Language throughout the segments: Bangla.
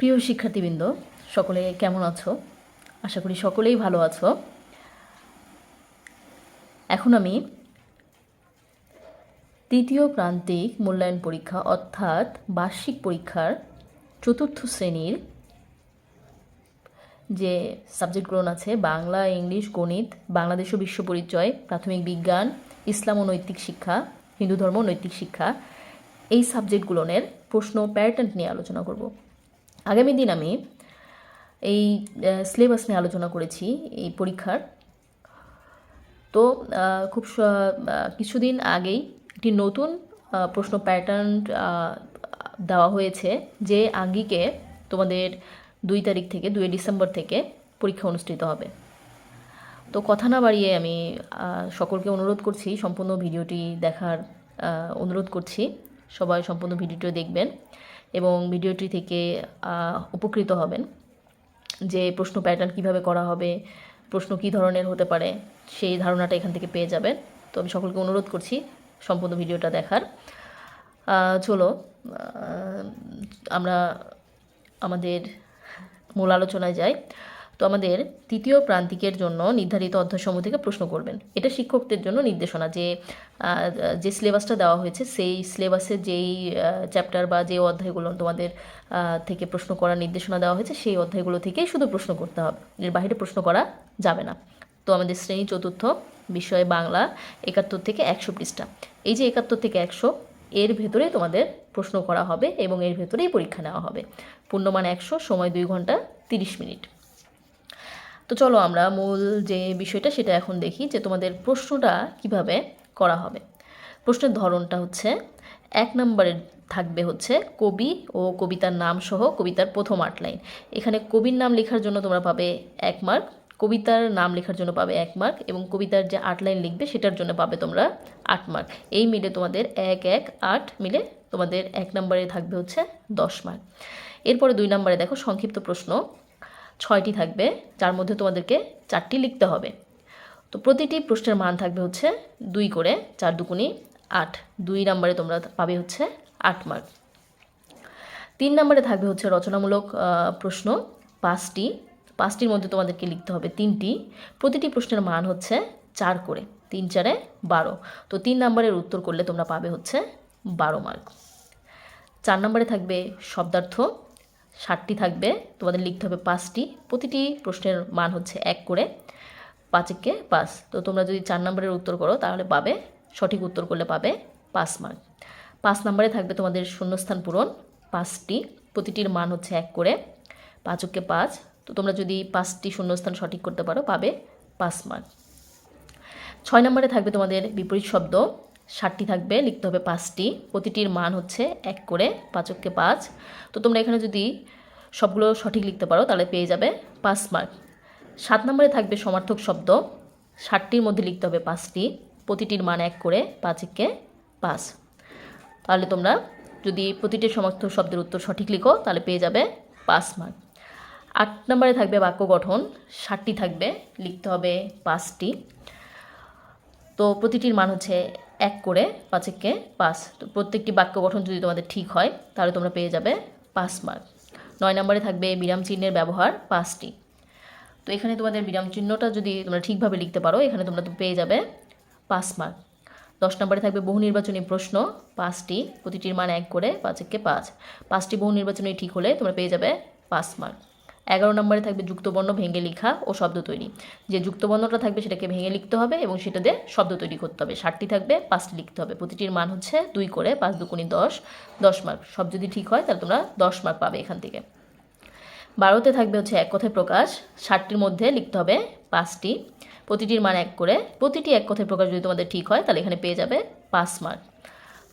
প্রিয় শিক্ষার্থীবৃন্দ, সকলে কেমন আছো? আশা করি সকলেই ভালো আছো। এখন আমি তৃতীয় প্রান্তিক মূল্যায়ন পরীক্ষা অর্থাৎ বার্ষিক পরীক্ষার চতুর্থ শ্রেণির যে সাবজেক্টগুলো আছে, বাংলা, ইংলিশ, গণিত, বাংলাদেশ ও বিশ্ব পরিচয়, প্রাথমিক বিজ্ঞান, ইসলাম ও নৈতিক শিক্ষা, হিন্দু ধর্ম নৈতিক শিক্ষা, এই সাবজেক্টগুলোনের প্রশ্ন প্যাটার্ন নিয়ে আলোচনা করব। আগামী দিন আমি এই সিলেবাস নিয়ে আলোচনা করেছি এই পরীক্ষার। তো খুব কিছুদিন আগেই একটি নতুন প্রশ্ন প্যাটার্ন দেওয়া হয়েছে যে আঙ্গিকে তোমাদের দুই তারিখ থেকে, দুই ডিসেম্বর থেকে পরীক্ষা অনুষ্ঠিত হবে। তো কথা না বাড়িয়ে আমি সকলকে অনুরোধ করছি, সম্পূর্ণ ভিডিওটি দেখার অনুরোধ করছি। সবাই সম্পূর্ণ ভিডিওটি দেখবেন। এবং ভিডিওটি থেকে উপকৃত হবেন। যে প্রশ্ন প্যাটার্ন কীভাবে করা হবে, প্রশ্ন কি ধরনের হতে পারে, সেই ধারণাটা এখান থেকে পেয়ে যাবেন। তো আমি সকলকে অনুরোধ করছি সম্পূর্ণ ভিডিওটা দেখার। চলো আমরা আমাদের মূল আলোচনায় যাই। তো আমাদের তৃতীয় প্রান্তিকের জন্য নির্ধারিত অধ্যায়সমূহ থেকে প্রশ্ন করবেন। এটা শিক্ষকদের জন্য নির্দেশনা যে যে সিলেবাসটা দেওয়া হয়েছে, সেই সিলেবাসের যেই চ্যাপ্টার বা যে অধ্যায়গুলো তোমাদের থেকে প্রশ্ন করার নির্দেশনা দেওয়া হয়েছে, সেই অধ্যায়গুলো থেকেই শুধু প্রশ্ন করতে হবে। এর বাইরে প্রশ্ন করা যাবে না। তো আমাদের শ্রেণি চতুর্থ বিষয় বাংলা একাত্তর থেকে একশো পৃষ্ঠা। এই যে একাত্তর থেকে একশো, এর ভেতরে তোমাদের প্রশ্ন করা হবে এবং এর ভেতরেই পরীক্ষা নেওয়া হবে। পূর্ণমান একশো, সময় দুই ঘণ্টা তিরিশ মিনিট। তো চলো আমরা মূল যে বিষয়টা সেটা এখন দেখি যে তোমাদের প্রশ্নটা কীভাবে করা হবে। প্রশ্নের ধরনটা হচ্ছে, এক নম্বরের থাকবে হচ্ছে কবি ও কবিতার নাম সহ কবিতার প্রথম আট লাইন। এখানে কবির নাম লেখার জন্য তোমরা পাবে এক মার্ক, কবিতার নাম লেখার জন্য পাবে এক মার্ক এবং কবিতার যে আট লাইন লিখবে সেটার জন্য পাবে তোমরা আট মার্ক। এই মিলে তোমাদের এক এক, আট মিলে তোমাদের এক নম্বরে থাকবে হচ্ছে দশ মার্ক। এরপরে দুই নম্বরে দেখো সংক্ষিপ্ত প্রশ্ন। ছয়টি থাকবে, যার মধ্যে তোমাদেরকে চারটি লিখতে হবে। তো প্রতিটি প্রশ্নের মান থাকবে হচ্ছে দুই করে, চার দুকুনি আট। দুই নম্বরে তোমরা পাবে হচ্ছে আট মার্ক তিন নম্বরে থাকবে হচ্ছে রচনামূলক প্রশ্ন, পাঁচটি। পাঁচটির মধ্যে তোমাদেরকে লিখতে হবে তিনটি। প্রতিটি প্রশ্নের মান হচ্ছে চার করে, তিন চারে বারো। তো তিন নম্বরের উত্তর করলে তোমরা পাবে হচ্ছে বারো মার্ক চার নম্বরে থাকবে শব্দার্থ ষাটটি থাকবে। তোমাদের লিখতে হবে পাঁচটি। প্রতিটি প্রশ্নের মান হচ্ছে এক করে পাঁচেককে পাঁচ। তো তোমরা যদি চার নম্বরের উত্তর করো, তাহলে পাবে, সঠিক উত্তর করলে পাবে পাঁচ মার্ক পাঁচ নম্বরে থাকবে তোমাদের শূন্যস্থান পূরণ, পাঁচটি। প্রতিটির মান হচ্ছে এক করে পাঁচককে পাঁচ। তো তোমরা যদি পাঁচটি শূন্যস্থান সঠিক করতে পারো, পাবে পাঁচ মার্ক ছয় নম্বরে থাকবে তোমাদের বিপরীত শব্দ ষাটটি থাকবে, লিখতে হবে পাঁচটি। প্রতিটির মান হচ্ছে এক করে পাঁচককে পাঁচ। তো তোমরা এখানে যদি সবগুলো সঠিক লিখতে পারো, তাহলে পেয়ে যাবে পাঁচ মার্ক সাত নম্বরে থাকবে সমার্থক শব্দ। ষাটটির মধ্যে লিখতে হবে পাঁচটি। প্রতিটির মান এক করে পাঁচকে পাঁচ। তাহলে তোমরা যদি প্রতিটি সমার্থক শব্দের উত্তর সঠিক লিখো, তাহলে পেয়ে যাবে পাঁচ মার্ক আট নম্বরে থাকবে বাক্য গঠন। ষাটটি থাকবে, লিখতে হবে পাঁচটি। তো প্রতিটির মান হচ্ছে এক করে পাঁচেককে পাঁচ। তো প্রত্যেকটি বাক্য গঠন যদি তোমাদের ঠিক হয়, তাহলে তোমরা পেয়ে যাবে পাঁচ মার্ক নয় নম্বরে থাকবে বিরাম চিহ্নের ব্যবহার পাঁচটি। তো এখানে তোমাদের বিরাম চিহ্নটা যদি তোমরা ঠিকভাবে লিখতে পারো, এখানে তোমরা তো পেয়ে যাবে পাঁচ মার্ক দশ নম্বরে থাকবে বহু নির্বাচনী প্রশ্ন পাঁচটি। প্রতিটির মান এক করে পাঁচেককে পাঁচ। পাঁচটি বহু নির্বাচনী ঠিক হলে তোমরা পেয়ে যাবে পাঁচ মার্ক এগারো নম্বরে থাকবে যুক্তবর্ণ ভেঙে লেখা ও শব্দ তৈরি। যে যুক্তবর্ণটা থাকবে সেটাকে ভেঙে লিখতে হবে এবং সেটা দিয়ে শব্দ তৈরি করতে হবে। ষাটটি থাকবে, পাঁচটি লিখতে হবে। প্রতিটির মান হচ্ছে দুই করে পাঁচ দুকুনি দশ দশ মার্ক সব যদি ঠিক হয়, তাহলে তোমরা দশ মার্ক পাবে এখান থেকে। বারোতে থাকবে হচ্ছে এক কথায় প্রকাশ। ষাটটির মধ্যে লিখতে হবে পাঁচটি। প্রতিটির মান এক করে, প্রতিটি এক কথায় প্রকাশ যদি তোমাদের ঠিক হয়, তাহলে এখানে পেয়ে যাবে পাঁচ মার্ক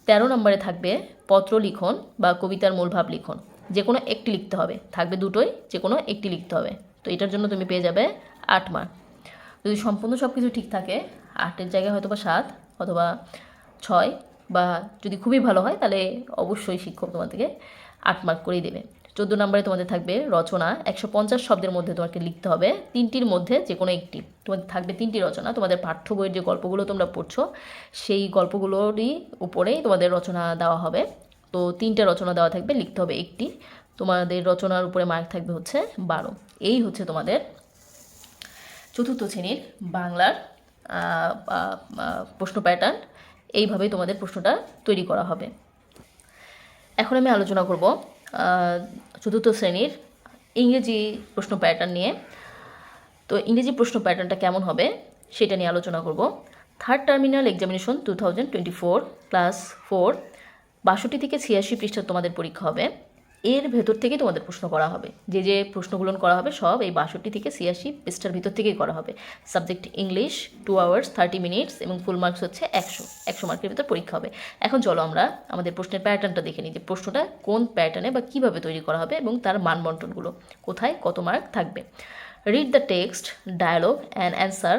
তেরো নম্বরে থাকবে পত্র লিখন বা কবিতার মূল ভাব লিখন। যে কোনো একটি লিখতে হবে। থাকবে দুটোই, যে কোনো একটি লিখতে হবে। তো এটার জন্য তুমি পেয়ে যাবে আট মার্ক যদি সম্পূর্ণ সব কিছু ঠিক থাকে, আটের জায়গায় হয়তো বা সাত অথবা ছয় বা যদি খুবই ভালো হয়, তাহলে অবশ্যই শিক্ষক তোমাদেরকে আট মার্ক করেই দেবে। চোদ্দ নম্বরে তোমাদের থাকবে রচনা। একশো পঞ্চাশ শব্দের মধ্যে তোমাকে লিখতে হবে। তিনটির মধ্যে যে কোনো একটি। তোমাদের থাকবে তিনটি রচনা। তোমাদের পাঠ্য বইয়ের যে গল্পগুলো তোমরা পড়ছো, সেই গল্পগুলোরই উপরেই তোমাদের রচনা দেওয়া হবে। তো তিনটে রচনা দেওয়া থাকবে, লিখতে হবে একটি। তোমাদের রচনার উপরে মার্ক থাকবে হচ্ছে বারো। এই হচ্ছে তোমাদের চতুর্থ শ্রেণির বাংলার প্রশ্ন প্যাটার্ন এইভাবেই তোমাদের প্রশ্নটা তৈরি করা হবে। এখন আমি আলোচনা করব চতুর্থ শ্রেণির ইংরেজি প্রশ্ন প্যাটার্ন নিয়ে। তো ইংরেজি প্রশ্ন প্যাটার্নটা কেমন হবে সেটা নিয়ে আলোচনা করব। Third terminal examination two thousand twenty four class four বাষট্টি থেকে ছিয়াশি পৃষ্ঠা তোমাদের পরীক্ষা হবে। এর ভেতর থেকে তোমাদের প্রশ্ন করা হবে। যে যে প্রশ্নগুলো করা হবে সব এই বাষট্টি থেকে ছিয়াশি পৃষ্ঠার ভিতর থেকেই করা হবে। Subject English two hours thirty minutes এবং ফুল মার্কস হচ্ছে একশো। একশো মার্কের ভিতর পরীক্ষা হবে। এখন চলো আমরা আমাদের প্রশ্নের প্যাটার্নটা দেখে নিই যে প্রশ্নটা কোন প্যাটার্নে বা কীভাবে তৈরি করা হবে এবং তার মানবন্টনগুলো। কোথায় কত মার্ক থাকবে? Read the text dialogue and answer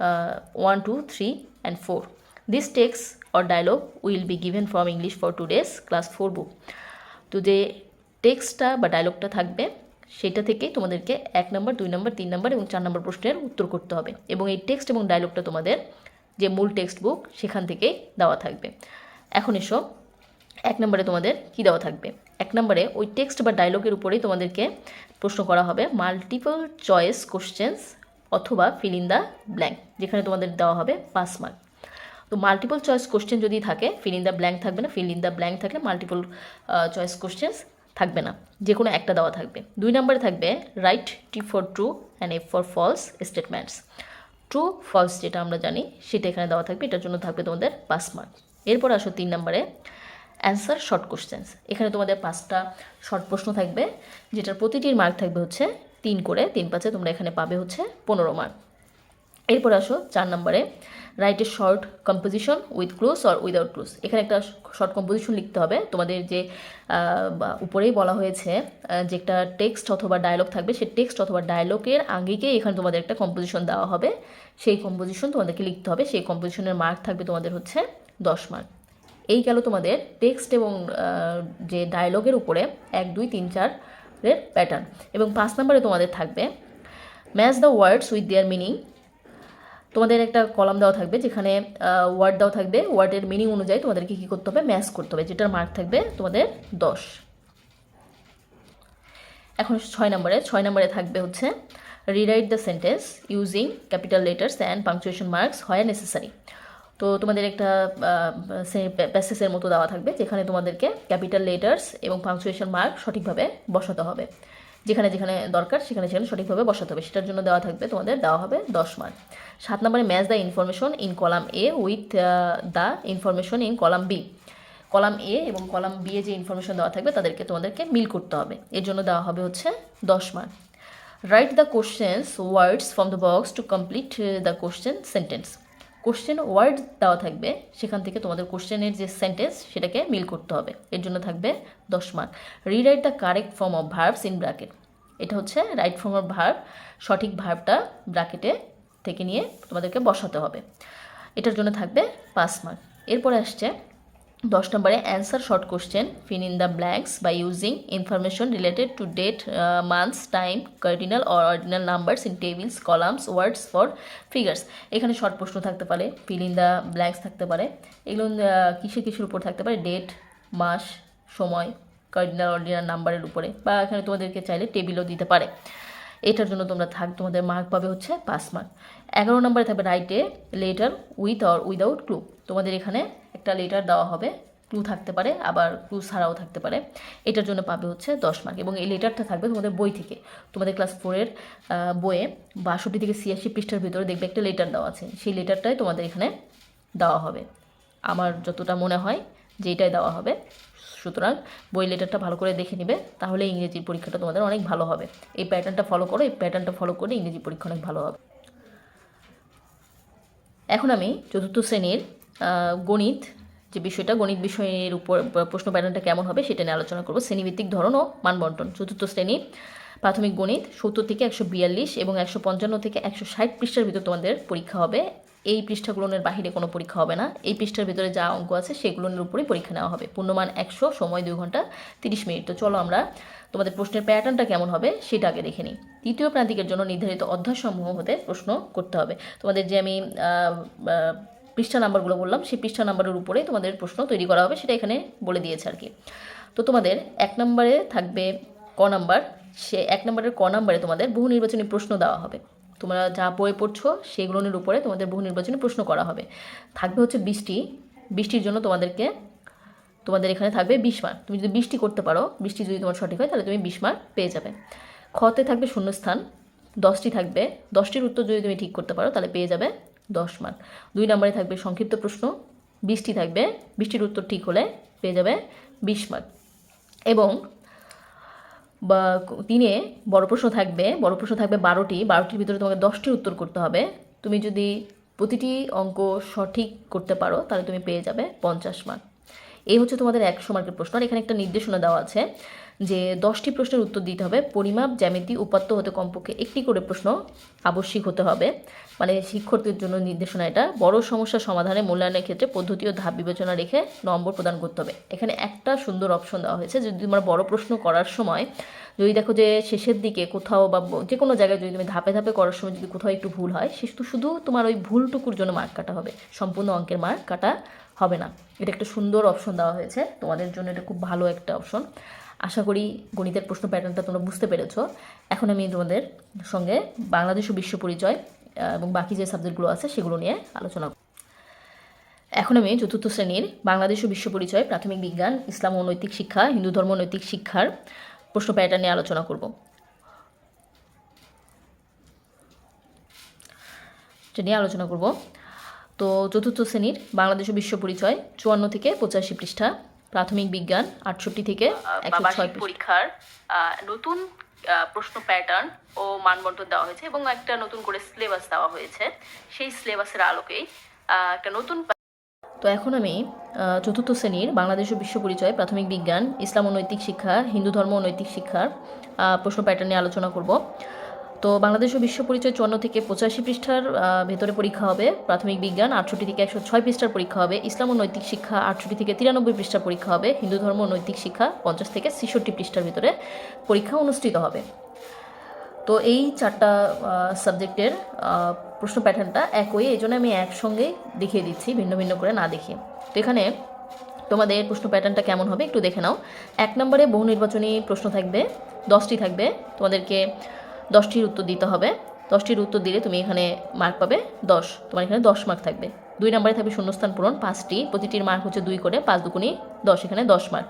uh, 1, 2, 3, and 4. This text or dialogue will be given from English for today's class 4 book. তো যে টেক্সটটা বা ডায়লগটা থাকবে, সেটা থেকে তোমাদেরকে এক নম্বর দুই নম্বর তিন নম্বর এবং চার নম্বর প্রশ্নের উত্তর করতে হবে এবং এই টেক্সট এবং ডায়লগটা তোমাদের যে মূল টেক্সট বুক সেখান থেকেই দেওয়া থাকবে। এখন এসো, এক নম্বরে তোমাদের কি দেওয়া থাকবে? এক নম্বরে ওই টেক্সট বা ডায়লগের উপরেই তোমাদেরকে প্রশ্ন করা হবে মাল্টিপল চয়েস কোশ্চেন্স অথবা ফিল ইন দ্য ব্ল্যাঙ্ক যেখানে তোমাদের দেওয়া হবে পাস মার্ক তো মাল্টিপল চয়েস কোশ্চেন যদি থাকে ফিল ইন দ্য ব্ল্যাঙ্ক থাকবে না ফিল ইন দ্য ব্ল্যাঙ্ক থাকলে মাল্টিপল চয়েস কোশ্চেন্স থাকবে না। যে কোনো একটা দেওয়া থাকবে। দুই নম্বরে থাকবে write T for true and F for false statements true false যেটা আমরা জানি, সেটা এখানে দেওয়া থাকবে, এটার জন্য থাকবে তোমাদের পাস মার্ক এরপর আসো তিন নম্বরে অ্যান্সার শর্ট কোশ্চেন্স এখানে তোমাদের পাঁচটা শর্ট প্রশ্ন থাকবে, যেটার প্রতিটির মার্ক থাকবে হচ্ছে তিন করে, তিন পাঁচে তোমরা এখানে পাবে হচ্ছে পনেরো মার্ক এরপর আসো চার নম্বরে write a short composition with clues or without clues এখানে একটা শর্ট কম্পোজিশন লিখতে হবে। তোমাদের যে উপরেই বলা হয়েছে যে একটা টেক্সট অথবা ডায়লগ থাকবে সেই টেক্সট অথবা ডায়লগের আঙ্গিকে এখানে তোমাদের একটা কম্পোজিশন দেওয়া হবে। সেই কম্পোজিশন তোমাদেরকে লিখতে হবে। সেই কম্পোজিশনের মার্ক থাকবে তোমাদের হচ্ছে দশ মার্ক এই গেল তোমাদের টেক্সট এবং যে ডায়লগের উপরে এক, দুই, তিন চারের প্যাটার্ন এবং পাঁচ নম্বরে তোমাদের থাকবে match the words with their meaning তোমাদের একটা কলাম দেওয়া থাকবে যেখানে ওয়ার্ড দেওয়া থাকবে। ওয়ার্ডের মিনিং অনুযায়ী তোমাদেরকে কী করতে হবে? ম্যাচ করতে হবে, যেটার মার্ক থাকবে তোমাদের দশ। এখন ছয় নম্বরে ছয় নম্বরে থাকবে হচ্ছে rewrite the sentence using capital letters and punctuation marks হয় নেসেসারি তো তোমাদের একটা প্যাসেসের মতো দেওয়া থাকবে, যেখানে তোমাদেরকে ক্যাপিটাল লেটার্স এবং পাংচুয়েশন মার্ক সঠিকভাবে বসাতে হবে। যেখানে যেখানে দরকার সেখানে সেখানে সঠিকভাবে বসাতে হবে। সেটার জন্য দেওয়া থাকবে তোমাদের, দেওয়া হবে দশ মার্ক সাত নম্বরে match the information in column A with the information in column B column A এবং কলাম বি এ যে ইনফরমেশন দেওয়া থাকবে তাদেরকে তোমাদেরকে মিল করতে হবে। এর জন্য দেওয়া হবে হচ্ছে দশ mark write the questions words from the box to complete the question sentence question word দেওয়া থাকবে, সেখান থেকে তোমাদের কোশ্চেনের যে সেন্টেন্স সেটাকে মিল করতে হবে। এর জন্য থাকবে দশ mark rewrite the correct form of verbs in bracket এটা হচ্ছে রাইট ফর্ম অফ ভার্ব সঠিক ভার্বটা ব্র্যাকেটে থেকে নিয়ে তোমাদেরকে বসাতে হবে। এটার জন্য থাকবে পাঁচ মার্ক এরপরে আসছে দশ নম্বরে answer short question fill in the blanks by using information related to date months time cardinal or ordinal numbers in tables columns words for figures এখানে শর্ট প্রশ্ন থাকতে পারে ফিল ইন দ্য ব্ল্যাঙ্কস থাকতে পারে, এগুলো কিসের কিসের উপর থাকতে পারে? ডেট মাস, সময় কার্ডিনাল অর্ডিনাল নাম্বারের উপরে বা এখানে তোমাদেরকে চাইলে টেবিলও দিতে পারে। এটার জন্য তোমরা থাক, তোমাদের মার্ক পাবে হচ্ছে পাঁচ মার্ক এগারো নম্বরে থাকবে write a letter with or without clue তোমাদের এখানে একটা লেটার দেওয়া হবে ক্লু থাকতে পারে, আবার ক্লু ছাড়াও থাকতে পারে। এটার জন্য পাবে হচ্ছে দশ মার্ক এবং এই লেটারটা থাকবে তোমাদের বই থেকে। তোমাদের ক্লাস ফোরের বইয়ে বাষট্টি থেকে ছিয়াশি পৃষ্ঠার ভিতরে দেখবে একটা লেটার দেওয়া আছে। সেই লেটারটাই তোমাদের এখানে দেওয়া হবে। আমার যতটা মনে হয় যে এটাই দেওয়া হবে। সুতরাং বই লেটারটা ভালো করে দেখে নিবে, তাহলে ইংরেজির পরীক্ষাটা তোমাদের অনেক ভালো হবে। এই প্যাটার্নটা ফলো করো, এই প্যাটার্নটা ফলো করে ইংরেজি পরীক্ষা অনেক ভালো হবে। এখন আমি চতুর্থ শ্রেণির গণিত, যে বিষয়টা, গণিত বিষয়ের উপর প্রশ্ন প্যাটার্নটা কেমন হবে সেটা নিয়ে আলোচনা করব। শ্রেণীভিত্তিক ধরন ও মানবন্টন, চতুর্থ শ্রেণি, প্রাথমিক গণিত, সত্তর থেকে একশো বিয়াল্লিশ এবং একশো পঞ্চান্ন থেকে একশো ষাট পৃষ্ঠার ভিতর তোমাদের পরীক্ষা হবে। এই পৃষ্ঠাগুলোর বাহিরে কোনো পরীক্ষা হবে না। এই পৃষ্ঠার ভিতরে যা অঙ্ক আছে সেগুলোর উপরেই পরীক্ষা নেওয়া হবে। পূর্ণমান একশো, সময় দুই ঘণ্টা তিরিশ মিনিট। তো চলো আমরা তোমাদের প্রশ্নের প্যাটার্নটা কেমন হবে সেটা আগে দেখে নিই। তৃতীয় প্রান্তিকের জন্য নির্ধারিত অধ্যায়সমূহ হতে প্রশ্ন করতে হবে। তোমাদের যে আমি পৃষ্ঠা নাম্বারগুলো বললাম, সেই পৃষ্ঠা নাম্বারের উপরেই তোমাদের প্রশ্ন তৈরি করা হবে, সেটা এখানে বলে দিয়েছে আর কি। তো তোমাদের এক নম্বরে থাকবে ক নাম্বার। সে এক নম্বরের ক নাম্বারে তোমাদের বহু নির্বাচনী প্রশ্ন দেওয়া হবে। তোমরা যা বই পড়ছো সেগুলোর উপরে তোমাদের বহু নির্বাচনী প্রশ্ন করা হবে। থাকবে হচ্ছে বৃষ্টি। বৃষ্টির জন্য তোমাদেরকে, তোমাদের এখানে থাকবে বিশ মার্ক তুমি যদি বৃষ্টি করতে পারো, বৃষ্টি যদি তোমার সঠিক হয়, তাহলে তুমি বিশ মার্ক পেয়ে যাবে। খতে থাকবে শূন্যস্থান। দশটি থাকবে। দশটির উত্তর যদি তুমি ঠিক করতে পারো, তাহলে পেয়ে যাবে দশ মার্ক দুই নম্বরে থাকবে সংক্ষিপ্ত প্রশ্ন। বৃষ্টি থাকবে। বৃষ্টির উত্তর ঠিক হলে পেয়ে যাবে বিশ মার্ক এবং বা তিনে বড় প্রশ্ন থাকবে, বড় প্রশ্ন থাকবে বারোটি, বারোটির ভিতরে তোমাকে দশটি উত্তর করতে হবে। তুমি যদি প্রতিটি অঙ্ক সঠিক করতে পারো, তাহলে তুমি পেয়ে যাবে পঞ্চাশ মার্ক এই হচ্ছে তোমাদের একশো মার্কের প্রশ্ন। আর এখানে একটা নির্দেশনা দেওয়া আছে। যে দশটি প্রশ্নের উত্তর দিতে হবে। পরিমাপ, জ্যামিতি, উপাত্ত হতে কমপক্ষে একটি করে প্রশ্ন আবশ্যিক হতে হবে। মানে শিক্ষার্থীর জন্য নির্দেশনা এটা। বড় সমস্যা সমাধানে মূল্যায়নের ক্ষেত্রে পদ্ধতি ও ধাপ বিবেচনা রেখে নম্বর প্রদান করতে হবে। এখানে একটা সুন্দর অপশন দেওয়া হয়েছে যদি তোমার বড় প্রশ্ন করার সময় যদি দেখো যে শেষের দিকে কোথাও বা যে কোনো জায়গায় যদি তুমি ধাপে ধাপে করার সময় যদি কোথাও একটু ভুল হয়, সে তো শুধু তোমার ওই ভুলটুকুর জন্য মার্ক কাটা হবে। সম্পূর্ণ অঙ্কের মার্ক কাটা হবে না। এটা একটা সুন্দর অপশন দেওয়া হয়েছে। তোমাদের জন্য এটা খুব ভালো একটা অপশন আশা করি গণিতের প্রশ্ন প্যাটার্নটা তোমরা বুঝতে পেরেছ। এখন আমি তোমাদের সঙ্গে বাংলাদেশ ও বিশ্ব পরিচয় এবং বাকি যে সাবজেক্টগুলো আছে সেগুলো নিয়ে আলোচনা। এখন আমি চতুর্থ শ্রেণির বাংলাদেশ ও বিশ্ব পরিচয়, প্রাথমিক বিজ্ঞান, ইসলাম ও নৈতিক শিক্ষা, হিন্দু ধর্ম নৈতিক শিক্ষার প্রশ্ন প্যাটার্ন নিয়ে আলোচনা করব। এটা নিয়ে আলোচনা করব। তো চতুর্থ শ্রেণির বাংলাদেশ ও বিশ্ব পরিচয়, চুয়ান্ন থেকে পঁচাশি পৃষ্ঠা। প্রাথমিক বিজ্ঞান আটষট্টি থেকে একশো ছয় পরীক্ষার নতুন প্রশ্ন প্যাটার্ন ও মানবন্টন দেওয়া হয়েছে এবং একটা নতুন করে সিলেবাস দেওয়া হয়েছে। সেই সিলেবাসের আলোকেই একটা নতুন তো এখন আমি চতুর্থ শ্রেণির বাংলাদেশ ও বিশ্ব পরিচয় প্রাথমিক বিজ্ঞান ইসলাম ও নৈতিক শিক্ষা হিন্দু ধর্ম ও নৈতিক শিক্ষার আহ, প্রশ্ন প্যাটার্ন নিয়ে আলোচনা করব। তো বাংলাদেশ ও বিশ্ব পরিচয় চুয়ান্ন থেকে পঁচাশি পৃষ্ঠার ভেতরে পরীক্ষা হবে প্রাথমিক বিজ্ঞান আটষট্টি থেকে একশো ছয় পৃষ্ঠার পরীক্ষা হবে, ইসলাম ও নৈতিক শিক্ষা আটষট্টি থেকে তিরানব্বই পৃষ্ঠার পরীক্ষা হবে, হিন্দু ধর্ম ও নৈতিক শিক্ষা পঞ্চাশ থেকে ছেষট্টি পৃষ্ঠার ভিতরে পরীক্ষা অনুষ্ঠিত হবে। তো এই চারটা সাবজেক্টের প্রশ্ন প্যাটার্নটা একই, এই জন্য আমি একসঙ্গেই দেখিয়ে দিচ্ছি, ভিন্ন ভিন্ন করে না দেখিয়ে। তো এখানে তোমাদের প্রশ্ন প্যাটার্নটা কেমন হবে একটু দেখে নাও। এক নম্বরে বহু নির্বাচনী প্রশ্ন থাকবে, দশটি থাকবে। তোমাদেরকে দশটির উত্তর দিতে হবে। দশটির উত্তর দিলে তুমি এখানে মার্ক পাবে দশ। তোমার এখানে দশ মার্ক থাকবে। দুই নম্বরে থাকবে শূন্যস্থান পূরণ, পাঁচটি। প্রতিটির মার্ক হচ্ছে দুই করে, পাঁচ দুগুণি দশ, এখানে দশ মার্ক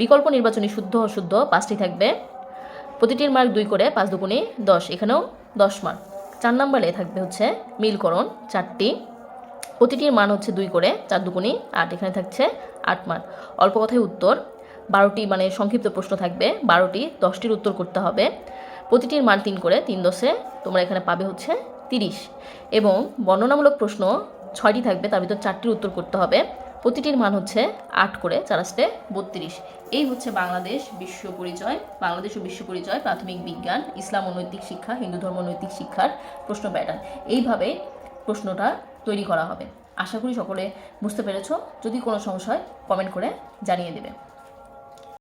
বিকল্প নির্বাচনী শুদ্ধ অশুদ্ধ, পাঁচটি থাকবে। প্রতিটির মার্ক দুই করে, পাঁচ দুগুণে দশ, এখানেও দশ মার্ক চার নম্বরে থাকবে হচ্ছে মিলকরণ, চারটি। প্রতিটির মান হচ্ছে দুই করে, চার দুগুণি আট, এখানে থাকছে আট মার্ক অল্প কথায় উত্তর, বারোটি মানে সংক্ষিপ্ত প্রশ্ন থাকবে, বারোটি, দশটির উত্তর করতে হবে। প্রতিটির মান তিন করে তিন দশে তোমরা এখানে পাবে হচ্ছে তিরিশ। এবং বর্ণনামূলক প্রশ্ন ছয়টি থাকবে, তার ভিতর চারটির উত্তর করতে হবে। প্রতিটির মান হচ্ছে আট করে চারাস্টে বত্রিশ। এই হচ্ছে বাংলাদেশ বিশ্ব পরিচয়, বাংলাদেশ ও বিশ্ব পরিচয়, প্রাথমিক বিজ্ঞান, ইসলাম ও নৈতিক শিক্ষা, হিন্দু ধর্ম নৈতিক শিক্ষার প্রশ্ন প্যাটার্ন এইভাবে প্রশ্নটা তৈরি করা হবে। আশা করি সকলে বুঝতে পেরেছ। যদি কোনো সমস্যা হয় কমেন্ট করে জানিয়ে দেবে।